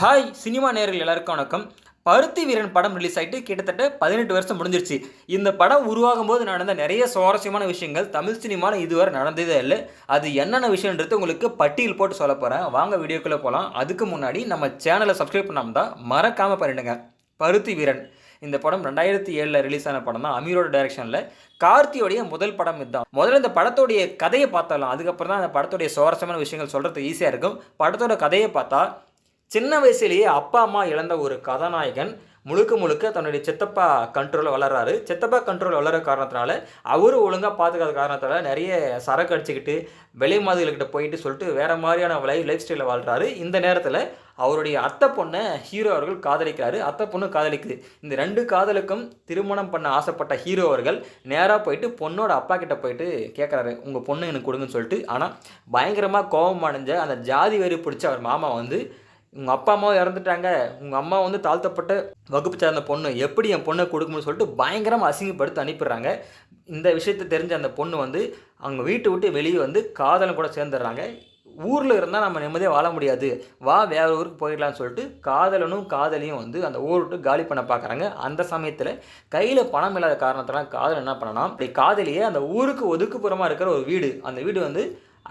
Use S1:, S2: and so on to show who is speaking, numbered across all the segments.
S1: Hi cinema நேர்கள் எல்லாருக்கும் வணக்கம். பருத்தி வீரன் படம் ரிலீஸ் ஆகிட்டு கிட்டத்தட்ட பதினெட்டு வருஷம் முடிஞ்சிருச்சு. இந்த படம் உருவாகும் போது நடந்த நிறைய சுவாரஸ்யமான விஷயங்கள் தமிழ் சினிமாவில் இதுவரை நடந்ததே இல்லை. அது என்னென்ன விஷயன்றது உங்களுக்கு பட்டியல் போட்டு சொல்ல போகிறேன் வாங்க வீடியோக்குள்ளே போகலாம் அதுக்கு முன்னாடி நம்ம சேனலை சப்ஸ்கிரைப் பண்ணாமல் மறக்காமல் பண்ணிடுங்க. பருத்தி வீரன். இந்த படம் ரெண்டாயிரத்தி ஏழில் ரிலீஸ் ஆன படம் தான் அமீரோட டைரக்ஷனில் கார்த்தியோடைய முதல் படம் இதுதான். முதல்ல இந்த படத்தோடைய கதையை பார்த்தாலும். அதுக்கப்புறம் தான் அந்த படத்தோடைய சுவாரஸ்யமான விஷயங்கள் சொல்கிறது ஈஸியாக இருக்கும். படத்தோட கதையை பார்த்தா சின்ன வயசுலேயே அப்பா அம்மா இழந்த ஒரு கதாநாயகன் முழுக்க முழுக்க தன்னுடைய சித்தப்பா கண்ட்ரோலில் வளர்றாரு. சித்தப்பா கண்ட்ரோல் வளர காரணத்தினால அவர் ஒழுங்காக பார்த்துக்காத காரணத்தால் நிறைய சரக்கு அடிச்சுக்கிட்டு வெளி மாதிரிகிட்ட போயிட்டு சொல்லிட்டு வேற மாதிரியான லைஃப் லைஃப் ஸ்டைலில் வாழ்கிறாரு இந்த நேரத்தில் அவருடைய அத்தை பொண்ணை ஹீரோ அவர்கள் காதலிக்கிறாரு. அத்தை பொண்ணு காதலிக்குது. இந்த ரெண்டு காதலுக்கும் திருமணம் பண்ண ஆசைப்பட்ட ஹீரோ அவர்கள் நேராக போயிட்டு பொண்ணோட அப்பா கிட்ட போயிட்டு கேட்குறாரு உங்கள் பொண்ணு எனக்கு கொடுங்கன்னு சொல்லிட்டு. ஆனால் பயங்கரமாக கோபம் அடைஞ்ச அந்த ஜாதி வெறி பிடிச்ச அவர் மாமா வந்து உங்கள் அப்பா அம்மாவும் இறந்துட்டாங்க. உங்கள் அம்மா வந்து தாழ்த்தப்பட்ட வகுப்பு சார்ந்த பொண்ணு. எப்படி என் பொண்ணை கொடுக்கணும்னு சொல்லிட்டு பயங்கரமாக அசிங்கப்படுத்தி அனுப்பிடுறாங்க. இந்த விஷயத்தை தெரிஞ்ச அந்த பொண்ணு வந்து அவங்க வீட்டை விட்டு வெளியே வந்து காதலன் கூட சேர்ந்துடுறாங்க. ஊரில் இருந்தால் நம்ம நிம்மதியாக வாழ முடியாது. வா வேற ஊருக்கு போயிடலாம்னு சொல்லிட்டு காதலனும் காதலியும் வந்து அந்த ஊர் விட்டு காலி பண்ண பார்க்குறாங்க. அந்த சமயத்தில் கையில் பணம் இல்லாத காரணத்தெல்லாம் காதல் என்ன பண்ணனா அப்படி காதலியே அந்த ஊருக்கு ஒதுக்குப்புறமாக இருக்கிற ஒரு வீடு. அந்த வீடு வந்து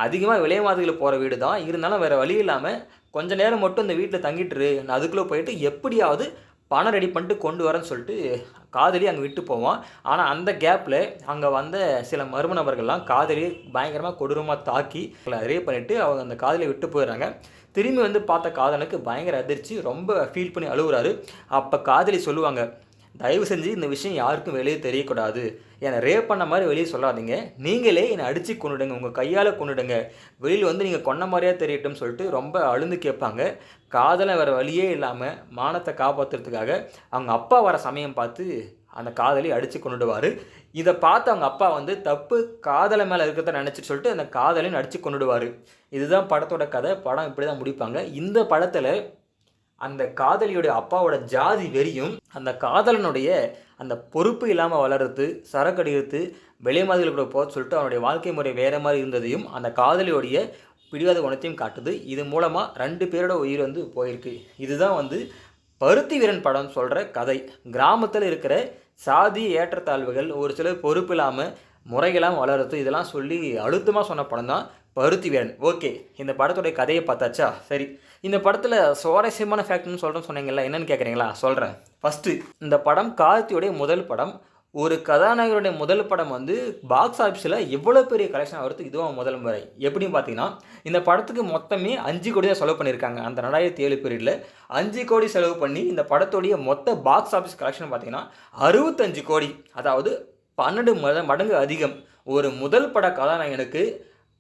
S1: அதிகமாக விலைமாதுகளில் போகிற வீடு தான் இருந்தாலும் வேறு வழி இல்லாமல் கொஞ்ச நேரம் மட்டும் இந்த வீட்டில் தங்கிட்டுரு நான் அதுக்குள்ளே போயிட்டு எப்படியாவது பணம் ரெடி பண்ணிட்டு கொண்டு வரேன்னு சொல்லிட்டு காதலி அங்கே விட்டு போவான். ஆனால் அந்த கேப்பில் அங்கே வந்த சில மர்ம நபர்கள்லாம் காதலியை பயங்கரமாக கொடூரமாக தாக்கி ரேப் பண்ணிவிட்டு அவங்க அந்த காதலியை விட்டு போயிடுறாங்க. திரும்பி வந்து பார்த்த காதலுக்கு பயங்கர அதிர்ச்சி ரொம்ப ஃபீல் பண்ணி அழுகுறாரு. அப்போ காதலி சொல்லுவாங்க தயவு செஞ்சு இந்த விஷயம் யாருக்கும் வெளியே தெரியக்கூடாது. என்னை ரேப் பண்ண மாதிரி வெளியே சொல்லாதீங்க. நீங்களே என்னை அடித்து கொண்டுடுங்க உங்கள் கையால் கொண்டுடுங்க வெளியில் வந்து நீங்கள் கொன்ன மாதிரியா தெரியட்டும்னு சொல்லிட்டு ரொம்ப அழுந்து கேட்பாங்க. காதலை வேறு வழியே இல்லாமல் மானத்தை காப்பாற்றுறதுக்காக அவங்க அப்பா வர சமயம் பார்த்து அந்த காதலி அடித்து கொண்டுடுவார் இதை பார்த்து அவங்க அப்பா வந்து தப்பு காதலை மேலே இருக்கிறத நினச்சிட்டு சொல்லிட்டு அந்த காதலையும் அடித்து கொண்டுடுவார் இதுதான் படத்தோட கதை. படம் இப்படி தான் முடிப்பாங்க. இந்த படத்தில் அந்த காதலியுடைய அப்பாவோட ஜாதி வெறியும் அந்த காதலனுடைய அந்த பொறுப்பு இல்லாமல் வளர்த்து சரக்கு அடித்து வெளி மாதிரி கூட போக சொல்லிட்டு அவனுடைய வாழ்க்கை முறை வேறு மாதிரி இருந்ததையும் அந்த காதலியோடைய பிடிவாத குணத்தையும் காட்டுது. இது மூலமாக ரெண்டு பேரோட உயிர் வந்து போயிருக்கு. இதுதான் வந்து பருத்தி வீரன் படம் சொல்கிற கதை. கிராமத்தில் இருக்கிற சாதி ஏற்றத்தாழ்வுகள் ஒரு சிலர் பொறுப்பு இல்லாமல் முறைகளாக வளருது இதெல்லாம் சொல்லி அழுத்தமாக சொன்ன படம் தான் பருத்திவேரன் ஓகே இந்த படத்துடைய கதையை பார்த்தாச்சா? சரி இந்த படத்தில் சுவாரஸ்யமான ஃபேக்ட்னு சொல்கிறேன்னு சொன்னீங்களா என்னென்னு கேட்குறீங்களா சொல்கிறேன் ஃபஸ்ட்டு இந்த படம் கார்த்தியுடைய முதல் படம். ஒரு கதாநாயகருடைய முதல் படம் வந்து பாக்ஸ் ஆஃபீஸில் எவ்வளோ பெரிய கலெக்ஷன் ஆகிறது இதுவும் முதல் முறை. எப்படின்னு பார்த்தீங்கன்னா இந்த படத்துக்கு மொத்தமே அஞ்சு கோடி தான் செலவு பண்ணியிருக்காங்க. அந்த ரெண்டாயிரத்தி ஏழு பீரியடில் அஞ்சு கோடி செலவு பண்ணி இந்த படத்துடைய மொத்த பாக்ஸ் ஆஃபீஸ் கலெக்ஷன் பார்த்தீங்கன்னா அறுபத்தஞ்சு கோடி அதாவது பன்னெண்டு மத மடங்கு அதிகம். ஒரு முதல் பட கதாநாயகனுக்கு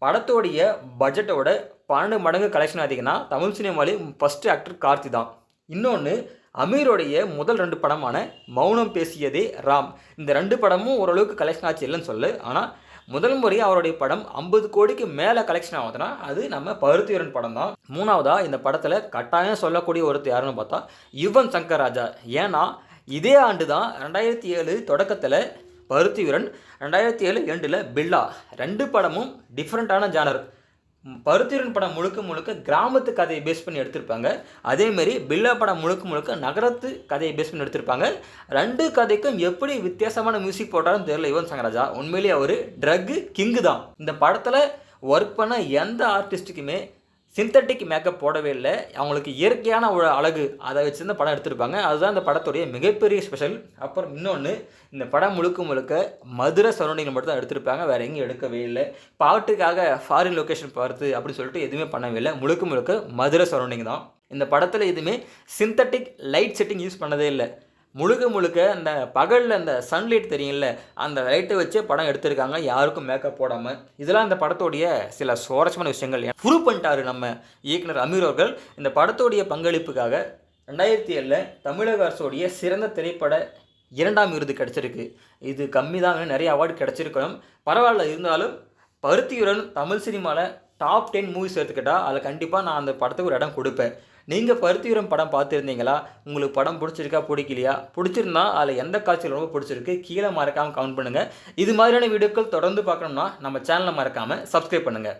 S1: படத்தோடைய பட்ஜெட்டோட பன்னெண்டு மடங்கு கலெக்ஷன் அதிகம்னா தமிழ் சினிமாவில் ஃபஸ்ட்டு ஆக்டர் கார்த்தி தான். இன்னொன்று அமீரோடைய முதல் ரெண்டு படமான மௌனம் பேசியதே ராம். இந்த ரெண்டு படமும் ஓரளவுக்கு கலெக்ஷன் ஆச்சு இல்லைன்னு சொல்லு. ஆனால் முதல் முறையாக அவருடைய படம் ஐம்பது கோடிக்கு மேலே கலெக்ஷன் ஆகுதுன்னா அது நம்ம பருத்திவரன் படம் தான். மூணாவதாக இந்த படத்தில் கட்டாயம் சொல்லக்கூடிய ஒருத்தர் யாருன்னு பார்த்தா யுவன் சங்கர் ராஜா. ஏன்னா இதே ஆண்டு தான் ரெண்டாயிரத்தி ஏழு தொடக்கத்தில் பருத்திவீரன் ரெண்டாயிரத்தி ஏழு எண்டில் பில்லா. ரெண்டு படமும் டிஃப்ரெண்ட்டான ஜானர் பருத்திரன் படம் முழுக்க முழுக்க கிராமத்து கதையை பேஸ் பண்ணி எடுத்திருப்பாங்க. அதேமாரி பில்லா படம் முழுக்க முழுக்க நகரத்து கதையை பேஸ் பண்ணி எடுத்திருப்பாங்க. ரெண்டு கதைக்கும் எப்படி வித்தியாசமான மியூசிக் போட்டாலும் தெரியல யுவன் சங்கராஜா. உண்மையிலேயே அவர் ட்ரக்கு கிங்கு தான். இந்த படத்தில் ஒர்க் பண்ண எந்த ஆர்டிஸ்ட்டுக்குமே சிந்தட்டிக் மேக்கப் போடவே இல்லை. அவங்களுக்கு இயற்கையான ஒரு அழகு அதை வச்சு படம் எடுத்திருப்பாங்க. அதுதான் இந்த படத்துடைய மிகப்பெரிய ஸ்பெஷல் அப்புறம் இன்னொன்று இந்த படம் முழுக்க முழுக்க மதுரை சரௌண்டிங்கில் மட்டும் தான் எடுத்திருப்பாங்க. வேறு எங்கேயும் எடுக்கவே இல்லை. பாட்டுக்காக ஃபாரின் லொக்கேஷன் பார்த்து அப்படின்னு சொல்லிட்டு எதுவுமே பண்ணவே இல்லை. முழுக்க முழுக்க மதுரை சரௌண்டிங் தான். இந்த படத்தில் எதுவுமே சிந்தட்டிக் லைட் செட்டிங் யூஸ் பண்ணதே இல்லை. முழுக்க முழுக்க அந்த பகலில் அந்த சன்லைட் தெரியும்ல அந்த லைட்டை வச்சே படம் எடுத்திருக்காங்க. யாருக்கும் மேக்கப் போடாமல் இதெல்லாம் இந்த படத்தோடைய சில சுவாரஸ்யமான விஷயங்கள். ப்ரூவ் பண்ணிட்டாரு நம்ம இயக்குனர் அமீர் அவர்கள். இந்த படத்தோடைய பங்களிப்புக்காக ரெண்டாயிரத்தி ஏழில் தமிழக அரசோடைய சிறந்த திரைப்பட இரண்டாம் விருது கிடச்சிருக்கு. இது கம்மி தான் நிறைய அவார்டு கிடச்சிருக்கணும். பரவாயில்ல இருந்தாலும் பருத்தியுடன் தமிழ் சினிமாவில் டாப் டென் மூவிஸ் எடுத்துக்கிட்டால் அதில் கண்டிப்பாக நான் அந்த படத்துக்கு ஒரு இடம் கொடுப்பேன். நீங்கள் பருத்திவரம் படம் பார்த்துருந்தீங்களா? உங்களுக்கு படம் பிடிச்சிருக்கா பிடிக்கலையா? பிடிச்சிருந்தா அதில் எந்த காட்சியில் ரொம்ப பிடிச்சிருக்கு? கீழே மறக்காமல் கமெண்ட் பண்ணுங்கள் இது மாதிரியான வீடியோக்கள் தொடர்ந்து பார்க்கணும்னா நம்ம சேனலை மறக்காமல் சப்ஸ்கிரைப் பண்ணுங்கள்